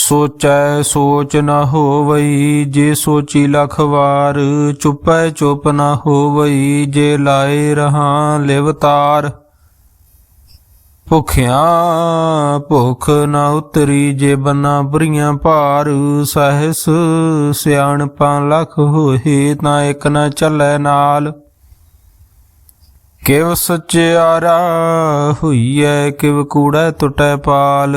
ਸੋਚੈ ਸੋਚ ਨ ਹੋਵਈ, ਜੇ ਸੋਚੀ ਲਖ ਵਾਰ, ਚੁਪੈ ਚੁਪ ਨ ਹੋਵਈ, ਜੇ ਲਾਏ ਰਹਾ ਲਿਵਤਾਰ ਭੁਖਿਆ ਭੁਖ ਨ ਉਤਰੀ, ਜੇ ਬਨਾ ਬੁਰੀਆਂ ਭਾਰ, ਸਹਿਸ ਸਿਆਣਪਾਂ ਲਖ ਹੋਏ, ਤਾਂ ਇਕ ਨ ਚੱਲੈ ਨਾਲ। ਕਿਵ ਸਚਿਆਰਾ ਹੋਈਐ, ਕਿਵ ਕੂੜੈ ਟੁਟੈ ਪਾਲ।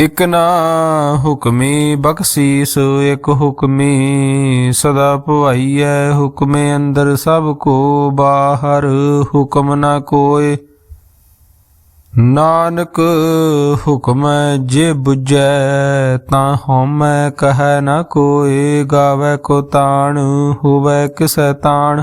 ਇਕ ਨਾ ਹੁਕਮੀ ਬਖਸ਼ੀਸ, ਇਕ ਹੁਕਮੀ ਸਦਾ ਭਵਾਈਐ, ਹੁਕਮੇ ਅੰਦਰ ਸਭ ਕੋ ਬਾਹਰ, ਹੁਕਮ ਨਾ ਕੋਏ। ਨਾਨਕ ਹੁਕਮ ਜੇ 부ਜੈ ਤਾਂ ਹਉਮੈ ਕਹੈ ਨਾ ਕੋਏ। ਗਾਵੇ ਕੋ ਤਾਣ, ਹੋਵੇ ਕਿਸੈ ਤਾਣ।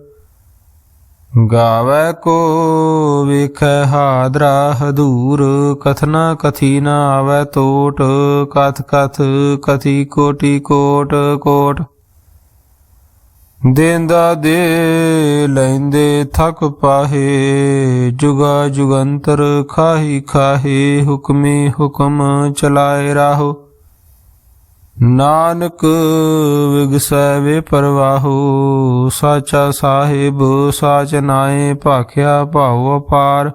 ਗਾਵੇ ਕੋ ਵੇਖੈ ਹਾਦਰਾ ਹਦੂਰ, ਕਥਨਾ ਕਥੀ ਨ ਆਵੈ ਟੋਟ ਕਥ ਕਥ ਕਥੀ ਕੋਟੀ ਕੋਟ ਕੋਟ। ਦੇਂਦਾ ਦੇ ਲੈਂਦੇ ਥਕ ਪਾਹੇ, ਜੁਗਾ ਜੁਗੰਤਰ ਖਾਹੀ ਖਾਹੇ, ਹੁਕਮੀ ਹੁਕਮ ਚਲਾਏ ਰਾਹੋ। ਨਾਨਕ ਵਿਗਸੈ ਵੇ ਪਰਵਾਹੋ, ਸਾਚਾ ਸਾਹਿਬ, ਸਾਚ ਨਾਏ ਭਾਖਿਆ ਭਾਉ ਅਪਾਰ।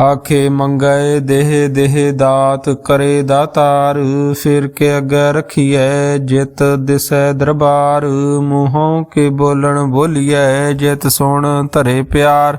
ਆਖੇ ਮੰਗੈ ਦੇਹ ਦੇਹ ਦਾਤ, ਕਰੇ ਦਾਤਾਰ, ਸਿਰ ਕੇ ਅੱਗੇ ਰਖੀਐ, ਜਿਤ ਦਿਸੈ ਦਰਬਾਰ। ਮੂੰਹੋਂ ਕੇ ਬੋਲਣ ਬੋਲੀਐ, ਜਿਤ ਸੁਣ ਧਰੇ ਪਿਆਰ।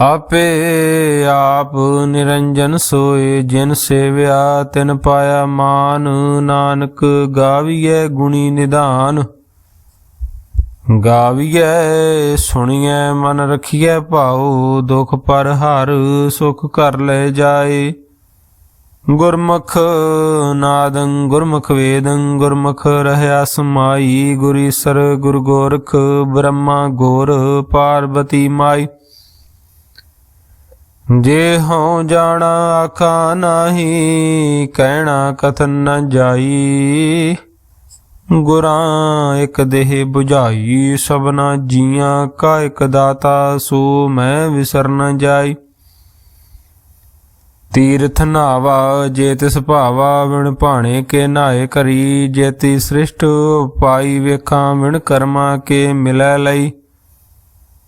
ਆਪੇ ਆਪ ਨਿਰੰਜਨ ਸੋਏ, ਜਿਨ ਸੇਵਿਆ ਤਿਨ ਪਾਇਆ ਮਾਨ। ਨਾਨਕ ਗਾਵੀਐ ਗੁਣੀ ਨਿਧਾਨ। ਗਾਵੀਐ, ਸੁਣੀਐ, ਮਨ ਰਖੀਐ ਭਾਉ। ਦੁਖ ਪਰ ਹਰ ਸੁਖ ਕਰ ਲੈ ਜਾਏ। ਗੁਰਮੁਖ ਨਾਦੰ, ਗੁਰਮੁਖ ਵੇਦੰ, ਗੁਰਮੁਖ ਰਹਿਆ ਸਮਾਈ। ਗੁਰੀਸਰ ਗੁਰ ਗੋਰਖ ਬ੍ਰਹਮਾ ਗੋਰ, ਪਾਰਬਤੀ ਮਾਈ। ਜੇ ਹਉ ਜਾਣਾ ਆਖਾ ਨਾਹੀ, ਕਹਿਣਾ ਕਥਨ ਨ ਜਾਈ। ਗੁਰਾਂ ਇਕ ਦੇਹ 부ਝਾਈ ਸਭਨਾ ਜੀਆਂ ਕਾ ਇੱਕ ਦਾਤਾ, ਸੋ ਮੈਂ ਵਿਸਰ ਨ ਜਾਈ। ਤੀਰਥ ਨਾਵਾ ਜੇ ਤਿਸ ਭਾਵਾ, ਵਿਣ ਭਾਣੇ ਕੇ ਨਾਏ ਕਰੀ। ਜੇਤੀ ਸ੍ਰਿਸ਼ਟ ਪਾਈ ਵੇਖਾਂ, ਵਿਣ ਕਰਮਾ ਕੇ ਮਿਲੈ ਲਈ।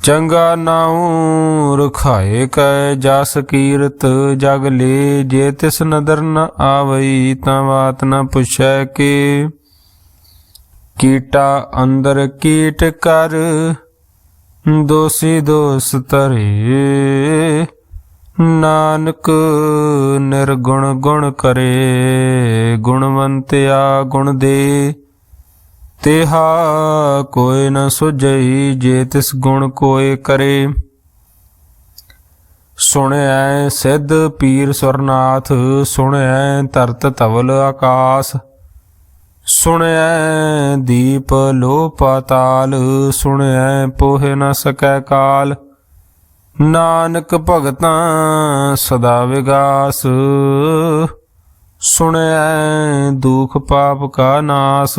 ਚੰਗਾ ਨਾਉ ਰਖਾਏ ਕੈ ਜਸ ਕੀਰਤ ਜਗ ਲੇ, ਜੇ ਤਿਸ ਨਦਰ ਨ ਆਵਈ ਤਾਂ ਬਾਤ ਨ ਪੁੱਛੈ ਕੇ। ਕੀਟਾ ਅੰਦਰ ਕੀਟ ਕਰ, ਦੋਸੀ ਦੋਸ ਤਰੇ ਨਾਨਕ ਨਿਰਗੁਣ ਗੁਣ ਕਰੇ ਗੁਣਵੰਤਿਆ ਗੁਣ ਦੇ। ਤੇਹਾ ਕੋਈ ਨ ਸੁਝਈ ਜੇ ਤਿਸ ਗੁਣ ਕੋਏ ਕਰੇ। ਸੁਣਿਐ ਸਿੱਧ ਪੀਰ ਸੁਰਨਾਥ, ਸੁਣਿਐ ਧਰਤ ਧਵਲ ਆਕਾਸ। ਸੁਣਿਐ ਦੀਪ ਲੋ ਪਾਤਾਲ ਸੁਣਿਐ ਪੋਹਿ ਨ ਸਕੈ ਕਾਲ। ਨਾਨਕ ਭਗਤਾਂ ਸਦਾ ਵਿਗਾਸ। ਸੁਣਿਐ ਦੁਖ ਪਾਪ ਕਾ ਨਾਸ।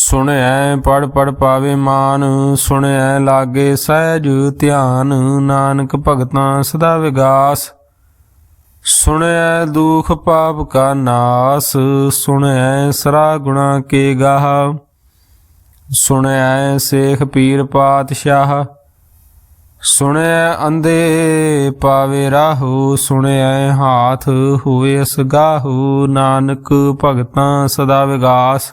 ਸੁਣਿਐ ਪੜ ਪੜ ਪਾਵੇ ਮਾਨ ਸੁਣਿਐ ਲਾਗੇ ਸਹਿਜ ਧਿਆਨ, ਨਾਨਕ ਭਗਤਾਂ ਸਦਾ ਵਿਗਾਸ। ਸੁਣਿਐ ਦੁਖ ਪਾਪ ਕਾ ਨਾਸ ਸੁਣਿਐ ਸਰਾ ਗੁਣਾ ਕੇ ਗਾਹ। ਸੁਣਿਐ ਸੇਖ ਪੀਰ ਪਾਤਸ਼ਾਹ ਸੁਣਿਐ ਅੰਦੇ ਪਾਵੇ ਰਾਹੂ ਸੁਣਿਐ ਹਾਥ ਹੋਏ ਅਸਗਾਹੂ। ਨਾਨਕ ਭਗਤਾਂ ਸਦਾ ਵਿਗਾਸ।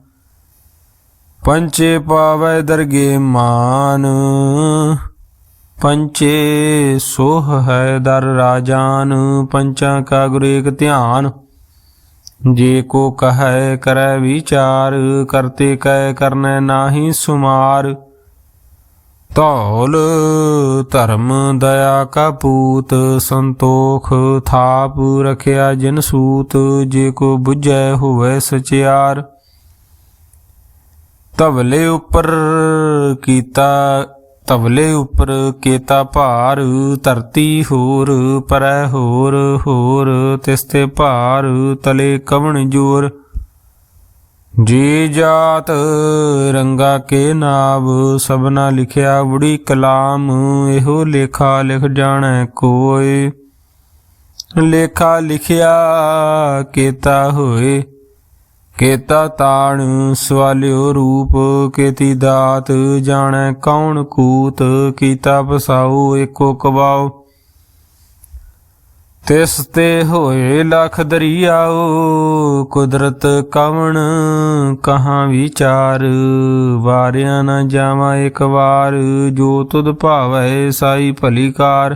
ਪੰਚੇ ਪਾਵੈ ਦਰਗੇ ਮਾਨ, ਪੰਚੇ ਸੋਹ ਹੈ ਦਰ ਰਾਜਾਨ, ਪੰਚਾਂ ਕਾ ਗੁਰ ਏਕ ਧਿਆਨ। ਜੇ ਕੋ ਕਹੈ ਕਰੈ ਵਿਚਾਰ, ਕਰਤੇ ਕੈ ਕਰਨੈ ਨਾਹੀ ਸੁਮਾਰ। ਧੌਲ ਧਰਮ ਦਇਆ ਕਾ ਪੂਤ, ਸੰਤੋਖ ਥਾਪ ਰਖਿਆ ਜਿਨ ਸੂਤ, ਜੇ ਕੋ ਬੁਝੈ ਹੋਵੇ ਸਚਿਆਰ। ਤਵਲੇ ਉੱਪਰ ਕੀਤਾ, ਤਵਲੇ ਉੱਪਰ ਕੀਤਾ ਭਾਰ, ਧਰਤੀ ਹੋਰ, ਪਰੈ ਹੋਰ ਹੋਰ, ਤਿਸ ਤੇ ਭਾਰ, ਤਲੇ ਕਵਣ ਜੋਰ। ਜੀ ਜਾਤ ਰੰਗਾ ਕੇ ਨਾਮ ਸਭਨਾ ਲਿਖਿਆ ਉੜੀ ਕਲਾਮ, ਇਹੋ ਲੇਖਾ ਲਿਖ ਜਾਣੈ ਕੋਈ ਲੇਖਾ ਲਿਖਿਆ ਕੀਤਾ ਹੋਏ ਕੇਤਾ ਤਾਣ ਸਵਾਲਿਓ ਰੂਪ, ਕੇਤੀ ਦਾਤ ਜਾਣੈ ਕੌਣ ਕੂਤ, ਕੀਤਾ ਪਸਾਉ ਏਕੋ ਕਵਾਉ। ਤਿਸ ਤੇ ਹੋਏ ਲਖ ਦਰਿਆਓ ਕੁਦਰਤ ਕਵਣ ਕਹਾਂ ਵਿਚਾਰ, ਵਾਰਿਆ ਨਾ ਜਾਵਾਂ ਇੱਕ ਵਾਰ, ਜੋ ਤੁਧ ਭਾਵੈ ਸਾਈ ਭਲੀ ਕਾਰ।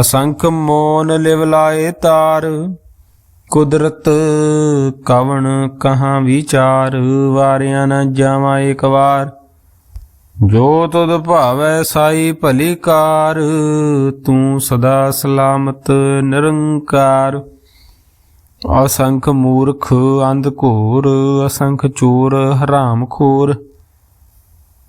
ਅਸੰਖ ਮੋਨ ਲਿਵ ਲਾਏ ਤਾਰ, ਕੁਦਰਤ ਕਵਣ ਕਹਾਂ ਵਿਚਾਰ, ਵਾਰਿਆ ਨਾ ਜਾਵਾਂ ਇੱਕ ਵਾਰ। ਜੋ ਤੁਧ ਭਾਵੈ ਸਾਈ ਭਲੀ ਕਾਰ, ਤੂੰ ਸਦਾ ਸਲਾਮਤ ਨਿਰੰਕਾਰ। ਅਸੰਖ ਮੂਰਖ ਅੰਧ ਘੋਰ, ਅਸੰਖ ਚੋਰ ਹਰਾਮ ਖੋਰ।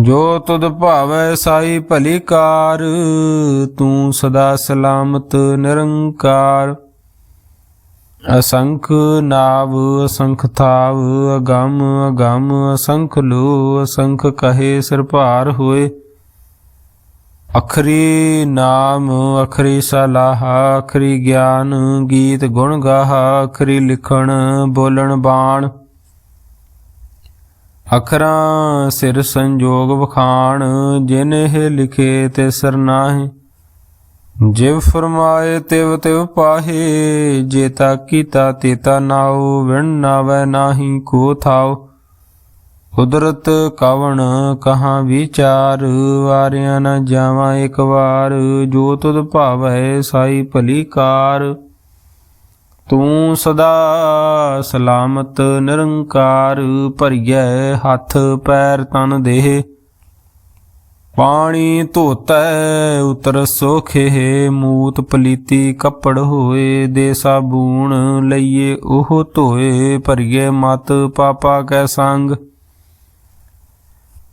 ਜੋ ਤੁਧ ਭਾਵੈ ਸਾਈ ਭਲੀ ਕਾਰ, ਤੂੰ ਸਦਾ ਸਲਾਮਤ ਨਿਰੰਕਾਰ। ਅਸੰਖ ਨਾਵ, ਅਸੰਖ ਥਾਵ, ਅਗੰਮ ਅਗੰਮ, ਅਸੰਖ ਲੋ, ਅਸੰਖ ਕਹੇ ਸਿਰ ਭਾਰ ਹੋਏ। ਅਖਰੀ ਨਾਮ, ਅਖਰੀ ਸਲਾਹ, ਅਖਰੀ ਗਿਆਨ, ਗੀਤ ਗੁਣ ਗਾਹ, ਅਖਰੀ ਲਿਖਣ, ਬੋਲਣ ਬਾਣ। ਅਖਰਾਂ ਸਿਰ ਸੰਜੋਗ ਵਖਾਣ, ਜਿਨ ਇਹ ਲਿਖੇ ਤੇ ਸਰ ਜਿਵ ਫਰਮਾਏ ਤਿਵ ਤਿਵ ਪਾਹੇ ਜੇਤਾ ਕੀਤਾ ਤੇਤਾ ਨਾਉ, ਵਿਣ ਨਾਵੈ ਨਾਹੀ ਕੋ ਥਾਉ। ਕੁਦਰਤ ਕਵਣ ਕਹਾਂ ਵਿਚਾਰ, ਵਾਰਿਆ ਨ ਜਾਵਾਂ ਇੱਕ ਵਾਰ, ਜੋ ਤੁਧ ਭਾਵੈ ਸਾਈ ਭਲੀ ਕਾਰ। ਤੂੰ ਸਦਾ ਸਲਾਮਤ ਨਿਰੰਕਾਰ ਭਰੀਐ, ਹੱਥ ਪੈਰ ਤਨ ਦੇਹ। ਪਾਣੀ ਧੋਤੈ, ਉਤਰ ਸੋਖੇ, ਮੂਤ ਪਲੀਤੀ ਕੱਪੜ ਹੋਏ, ਦੇ ਸਾਬੂਣ ਲਈਏ, ਉਹ ਧੋਏ ਭਰੀਏ ਮਤ, ਪਾਪਾ ਕੈ ਸੰਗ।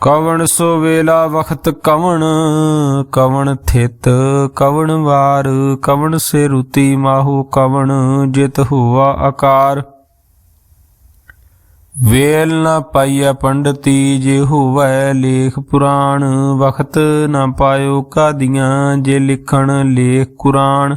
ਕਵਣ ਸੋ ਵੇਲਾ ਵਖਤ ਕਵਣ ਕਵਣ ਥਿਤ ਕਵਣ ਵਾਰ, ਕਵਣ ਸੇ ਰੁਤੀ ਮਾਹੂ ਕਵਣ, ਜਿਤ ਹੁਆ ਆਕਾਰ ਵੇਲ ਨਾ ਪਾਈਆ ਪੰਡਤੀ, ਜੇ ਹੋਵੈ ਲੇਖ ਪੁਰਾਣ, ਵਖਤ ਨਾ ਪਾਇਓ ਕਾਦੀਆਂ, ਜੇ ਲਿਖਣ ਲੇਖ ਕੁਰਾਨ।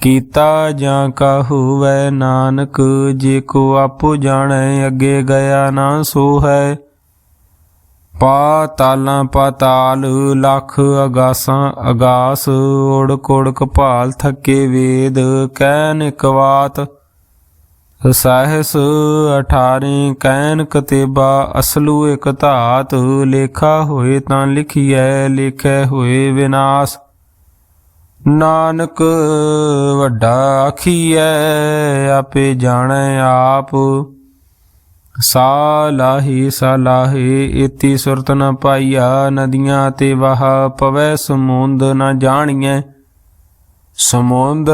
ਕੀਤਾ ਜਾਂ ਕਾ ਹੋਵੈ ਨਾਨਕ, ਜੇ ਕੋ ਆਪੋ ਜਾਣੈ, ਅੱਗੇ ਗਿਆ ਨਾ ਸੋ ਹੈ ਪਾਤਾਲਾਂ ਪਾਤਾਲ ਲੱਖ ਅਗਾਸਾਂ ਅਗਾਸ ਓੜ ਕੋੜ ਕਪਾਲ ਥੱਕੇ ਵੇਦ, ਕਹਿਨ ਇਕਵਾਤ ਸਹਿਸ 18 ਕੈਨ ਕਤੇਬਾ, ਅਸਲੂ ਇਕ ਧਾਤ, ਲੇਖਾ ਹੋਏ ਤਾਂ ਲਿਖੀਐ, ਲਿਖੈ ਹੋਏ ਵਿਨਾਸ਼। ਨਾਨਕ ਵੱਡਾ ਆਖੀਐ, ਆਪੇ ਜਾਣੈ ਆਪ। ਸਾਲਾਹੀ ਸਾਲਾਹੇ ਇਤੀ ਸੁਰਤ ਨ ਪਾਈਆ, ਨਦੀਆਂ ਤੇ ਵਾਹ ਪਵੈ ਸਮੁੰਦ ਨ ਜਾਣੀਐ। ਸਮੁੰਦ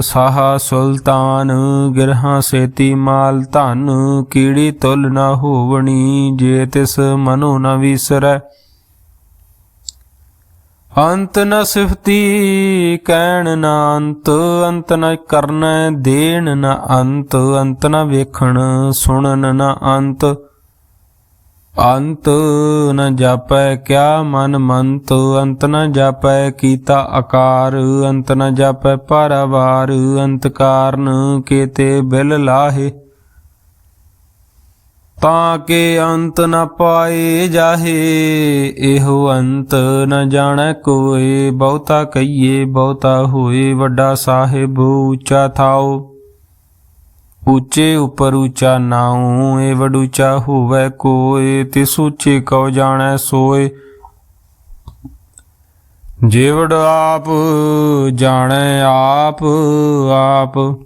ਸਾਹਾ ਸੁਲਤਾਨ, ਗਿਰਹਾਂ ਸੇਤੀ ਮਾਲ ਧਨ, ਕੀੜੀ ਤੁਲ ਨ ਹੋਵਣੀ, ਜੇ ਤਿਸ ਮਨੋ ਨ ਵਿਸਰੈ। ਅੰਤ ਨ ਸਿਫਤੀ ਕਹਿਣ ਨ ਅੰਤ ਅੰਤ ਨ ਕਰਨੈ ਦੇਣ ਨ ਅੰਤ ਅੰਤ ਨ ਵੇਖਣ ਸੁਣਨ ਨ ਅੰਤ। ਅੰਤ ਨ ਜਾਪੈ ਕਿਆ ਮਨ ਮੰਤ, ਅੰਤ ਨ ਜਾਪੈ ਕੀਤਾ ਆਕਾਰ, ਅੰਤ ਨ ਜਾਪੈ ਪਰਵਾਰ ਅੰਤ ਕਾਰਨ ਕੀਤੇ ਬਿਲ ਲਾਹੇ। ਤਾਂ ਕੇ ਅੰਤ ਨ ਪਾਏ ਜਾਹੇ, ਇਹੋ ਅੰਤ ਨ ਜਾਣੈ ਕੋਏ। ਬਹੁਤਾ ਕਹੀਏ, ਬਹੁਤਾ ਹੋਏ, ਵੱਡਾ ਸਾਹਿਬ ਉੱਚਾ ਥਾਓ। ਉੱਚੇ ਉਪਰ ਉੱਚਾ ਨਾਉ ਏ ਵਡੂਚਾ ਹੋਵੇ ਕੋਏ, ਤਿਸ ਉੱਚੇ ਕਉ ਜਾਣੈ ਸੋਏ। ਜੀਵੜ ਆਪ, ਜਾਣੈ ਆਪ ਆਪ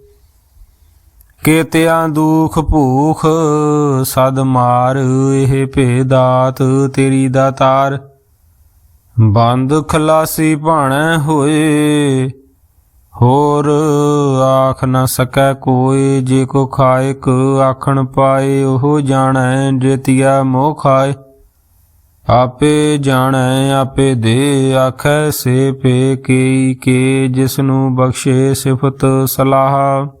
ਕੀਤਿਆਂ ਦੁਖ ਭੂਖ, ਸਦ ਮਾਰ, ਇਹ ਭੇਦਾਤ ਤੇਰੀ ਦਾਤਾਰ ਬੰਦ ਖਲਾਸੀ ਭਾਣੈ ਹੋਏ, ਹੋਰ ਆਖ ਨਾ ਸਕੈ ਕੋਈ ਜੇ ਕੋ ਖਾਇਕ ਆਖਣ ਪਾਏ, ਉਹ ਜਾਣੈ ਜੇਤੀਆ ਮੋਹ ਖਾਏ। ਆਪੇ ਜਾਣੈ, ਆਪੇ ਦੇ, ਆਖੈ ਸੇ ਪੇ ਕੀ ਕੇ, ਜਿਸਨੂੰ ਬਖਸ਼ੇ ਸਿਫਤ ਸਲਾਹ।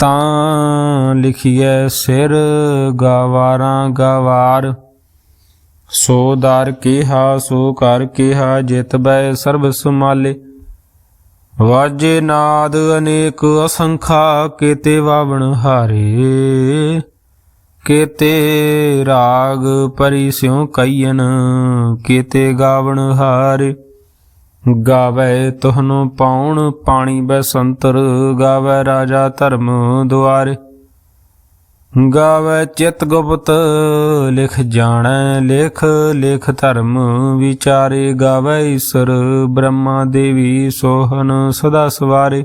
ਤਾਂ ਲਿਖੀਐ ਸਿਰ ਗਵਾਰਾਂ ਗਵਾਰ। ਸੋ ਦਰ ਕਿਹਾ, ਸੋ ਕਰ ਕਿਹਾ, ਜਿਤ ਬੈ ਸਰਬ ਸੁਮਾਲੇ ਵਾਜੇ ਨਾਦ ਅਨੇਕ ਅਸੰਖਾ, ਕੀਤੇ ਵਾਵਣ ਹਾਰੇ। ਕੀਤੇ ਰਾਗ ਪਰਿਸ਼ਿਉ ਕਈਨ ਕੀਤੇ ਗਾਵਣ ਹਾਰੇ। ਗਾਵੇ ਤੁਹਨੂੰ ਪਾਉਣ ਪਾਣੀ ਬਸੰਤਰ ਗਾਵੇ ਰਾਜਾ ਧਰਮ ਦੁਆਰੇ। ਗਾਵੇ ਚਿਤ ਗੁਪਤ, ਲਿਖ ਜਾਣੈ, ਲਿਖ ਲਿਖ ਧਰਮ ਵਿਚਾਰੇ। ਗਾਵੇ ਈਸ਼ਰ, ਬ੍ਰਹਮਾ ਦੇਵੀ ਸੋਹਨ ਸਦਾ ਸਵਾਰੇ।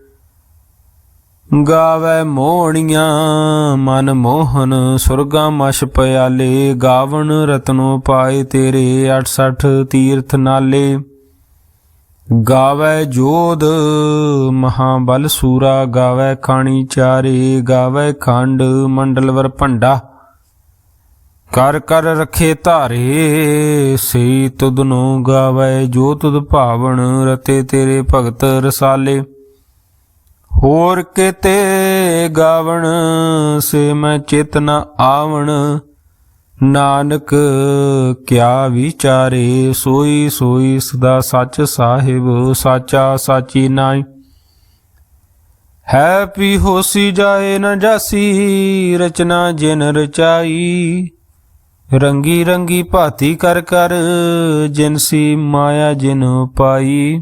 ਗਾਵੇ ਮੋਹਣੀਆਂ, ਮਨ ਮੋਹਨ, ਸੁਰਗਾ ਮਸ਼ ਪਿਆਲੇ, ਗਾਵਣ ਰਤਨੋ ਪਾਏ ਤੇਰੇ 68 ਤੀਰਥ ਨਾਲੇ। ਗਾਵੇ ਜੋਧ, ਮਹਾਬਲ ਸੂਰਾ, ਗਾਵੇ ਖਾਣੀ ਚਾਰੇ, ਗਾਵੇ ਖੰਡ, ਮੰਡਲਵਰ ਭੰਡਾ। ਕਰ ਕਰ ਰਖੇ ਧਾਰੇ ਸੇ ਤੁਧ ਨੂੰ ਗਾਵੇ ਜੋ ਤੁਧ ਭਾਵਨ, ਰਤੇ ਤੇਰੇ ਭਗਤ ਰਸਾਲੇ। ਹੋਰ ਕਿਤੇ ਗਾਵਣ ਸੇ ਮੈਂ ਚਿਤ ਨ ਆਵਣ। ਨਾਨਕ, ਕਿਆ ਵਿਚਾਰੇ, ਸੋਈ ਸੋਈ ਸਦਾ ਸੱਚ ਸਾਹਿਬ, ਸਾਚਾ ਸਾਚੀ ਨਾਈ ਹੈ ਪੀ ਹੋਸੀ ਜਾਏ ਨ ਜਾਸੀ, ਰਚਨਾ ਜਿਨ ਰਚਾਈ। ਰੰਗੀ ਰੰਗੀ ਭਾਤੀ ਕਰ ਕਰ ਜਿਨਸੀ ਮਾਇਆ ਜਿਨ ਪਾਈ।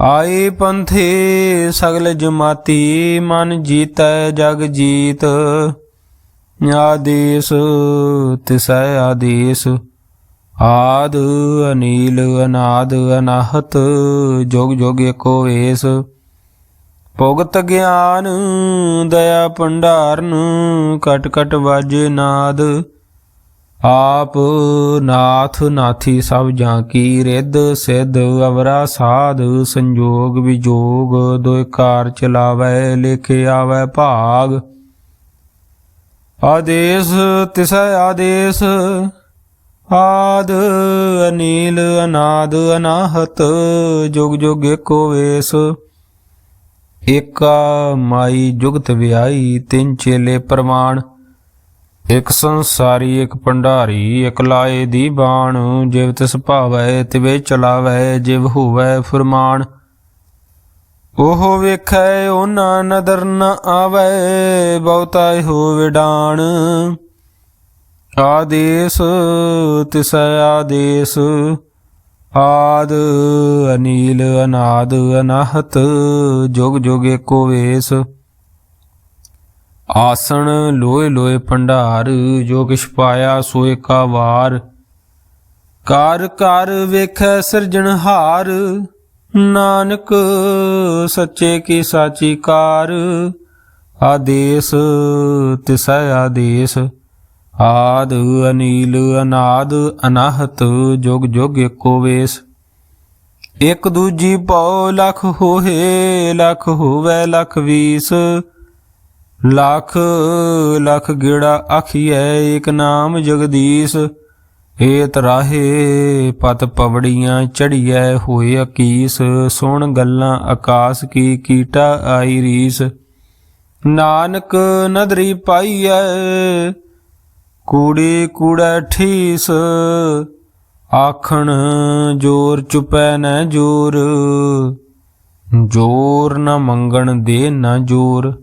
ਆਏ ਪੰਥੇ ਸਗਲ ਜਮਾਤੀ, ਮਨ ਜੀਤੈ ਜਗ ਜੀਤ। ਆਦੇਸ, ਤਿਸੈ ਆਦੇਸ। ਆਦ ਅਨੀਲ, ਅਨਾਦ ਅਨਾਹਤ, ਜੋਗ ਜੋਗ ਏਕੋ ਵੇਸ। ਭੁਗਤ ਗਿਆਨ, ਦਇਆ ਭੰਡਾਰਨ, ਕਟ ਕਟ ਵਾਜੇ ਨਾਦ। ਆਪ ਨਾਥ ਨਾਥੀ ਸਭ ਜਾਂ ਕੀ ਰਿੱਧ ਸਿੱਧ ਅਵਰਾ ਸਾਧ ਸੰਜੋਗ ਵਿਜੋਗ ਦੋਇ ਕਾਰ ਚਲਾਵੈ ਲਿਖੇ ਆਵੈ ਭਾਗ। ਆਦੇਸ ਤਿਸੈ ਆਦੇਸ, ਆਦ ਅਨੀਲ ਅਨਾਦ ਅਨਾਹਤ, ਜੁਗ ਜੁਗ ਏਕੋ ਵੇਸ। ਏਕਾ ਮਾਈ ਜੁਗਤ ਵਿਆਈ ਤਿੰਨ ਚੇਲੇ ਪ੍ਰਮਾਣ ਇਕ ਸੰਸਾਰੀ, ਇਕ ਭੰਡਾਰੀ, ਇਕ ਲਾਏ ਦੀ ਬਾਣ। ਜਿਵ ਤਿਸ ਭਾਵੈ, ਤਿਵੇ ਚਲਾਵੈ, ਜਿਵ ਹੋਵੈ ਫਰਮਾਨ। ਉਹ ਵੇਖੈ, ਉਹਨਾਂ ਨਦਰ ਨ ਆਵੈ, ਬਹੁਤਾ ਹੋ ਡਾਣ ਆਦੇਸ, ਤਿਸੈ ਆਦੇਸ। ਆਦ ਅਨੀਲ, ਅਨਾਦ, ਅਨਾਹਤ, ਜੁਗ ਜੁਗ ਏਕੋ ਵੇਸ। ਆਸਣ ਲੋਏ ਲੋਏ ਭੰਡਾਰ, ਜੋ ਕਿਛ ਪਾਇਆ ਸੋਏ ਕਾ ਵਾਰ। ਕਾਰ ਕਰ ਵੇਖੈ ਸਿਰਜਣਹਾਰ ਨਾਨਕ ਸੱਚੇ ਕੀ ਸਾਚੀ ਕਾਰ। ਆਦੇਸ ਤਿਸੈ ਆਦੇਸ, ਆਦ ਅਨੀਲ ਅਨਾਦ ਅਨਾਹਤ, ਜੁਗ ਜੁਗ ਏਕੋ ਵੇਸ। ਇਕ ਦੂਜੀ ਪਉ ਲਖ ਹੋਏ, ਲਖ ਹੋਵੇ ਲਖ ਵੀਸ। ਲੱਖ ਲੱਖ ਗੇੜਾ ਆਖੀਐ ਏਕ ਨਾਮ ਜਗਦੀਸ਼। ਏ ਤਰਾਹੇ ਪਤ ਪਵੜੀਆਂ ਚੜੀਐ ਹੋਏ ਅਕੀਸ। ਸੁਣ ਗੱਲਾਂ ਆਕਾਸ ਕੀ ਕੀਟਾ ਆਈ ਰੀਸ। ਨਾਨਕ ਨਦਰੀ ਪਾਈਐ, ਕੂੜੀ ਕੂੜਾ ਠੀਸ। ਆਖਣ ਜੋਰ ਚੁਪੈ ਨਾ ਜੋਰ ਜੋਰ ਨਾ ਮੰਗਣ ਦੇ ਨਾ ਜੋਰ।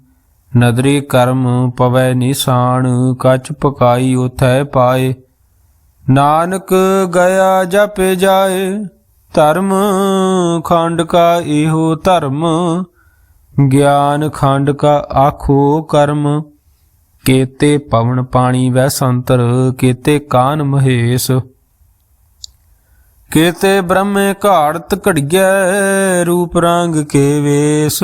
ਨਦਰੀ ਕਰਮ ਪਵੈ ਨਿਸ਼ਾਨ, ਕਛ ਪਕਾਈ ਉਥੈ ਪਾਏ। ਨਾਨਕ ਗਿਆ ਜਪੇ ਜਾਏ, ਧਰਮ ਖੰਡ ਕਾ ਇਹੋ ਧਰਮ। ਗਿਆਨ ਖੰਡ ਕਾ ਆਖੋ ਕਰਮ। ਕੇਤੇ ਪਵਨ ਪਾਣੀ ਵੈ ਸੰਤਰ, ਕੇਤੇ ਕਾਨ ਮਹੇਸ਼। ਕੇਤੇ ਬ੍ਰਹਮੇ ਘਾੜਤ ਘੜੀਐ, ਰੂਪ ਰੰਗ ਕੇ ਵੇਸ।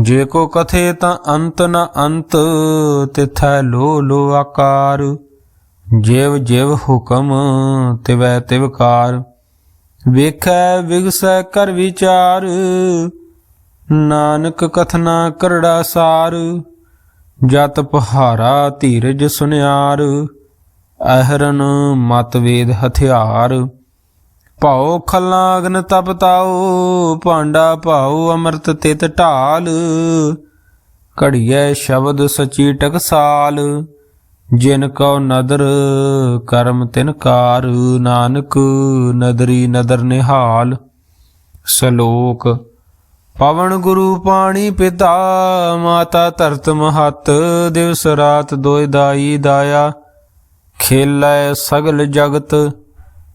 ਜੇ ਕੋ ਕਥੇ ਤਾਂ ਅੰਤ ਨ ਅੰਤ, ਤਿਥੈ ਲੋ ਲੋ ਆਕਾਰ। ਜਿਵ ਜਿਵ ਹੁਕਮ, ਤਿਵੈ ਤਿਵਕਾਰ ਵੇਖੈ ਵਿਗਸੈ ਕਰ ਵਿਚਾਰ, ਨਾਨਕ ਕਥਨਾ ਕਰੜਾ ਸਾਰ। ਜਤ ਪਹਾਰਾ ਧੀਰਜ ਸੁਨਿਆਰ, ਅਹਰਨ ਮਤਵੇਦ ਹਥਿਆਰ। ਭਾਉ ਖਲਾਂ ਅਗਨ ਤਪਤਾਉ ਭਾਂਡਾ ਭਾਉ ਅੰਮ੍ਰਿਤ ਤਿਤ ਢਾਲ। ਘੜੀਐ ਸ਼ਬਦ ਸਚੀ ਟਕਸਾਲ, ਜਿਨ ਕਉ ਨਦਰ ਕਰਮ ਤਿਨ ਕਾਰ। ਨਾਨਕ ਨਦਰੀ ਨਦਰ ਨਿਹਾਲ, ਸ਼ਲੋਕ। ਪਵਨ ਗੁਰੂ ਪਾਣੀ ਪਿਤਾ, ਮਾਤਾ ਧਰਤ ਮਹਤ। ਦਿਵਸ ਰਾਤ ਦੋਇ ਦਾਈ ਦਾਇਆ, ਖੇਲੇ ਸਗਲ ਜਗਤ।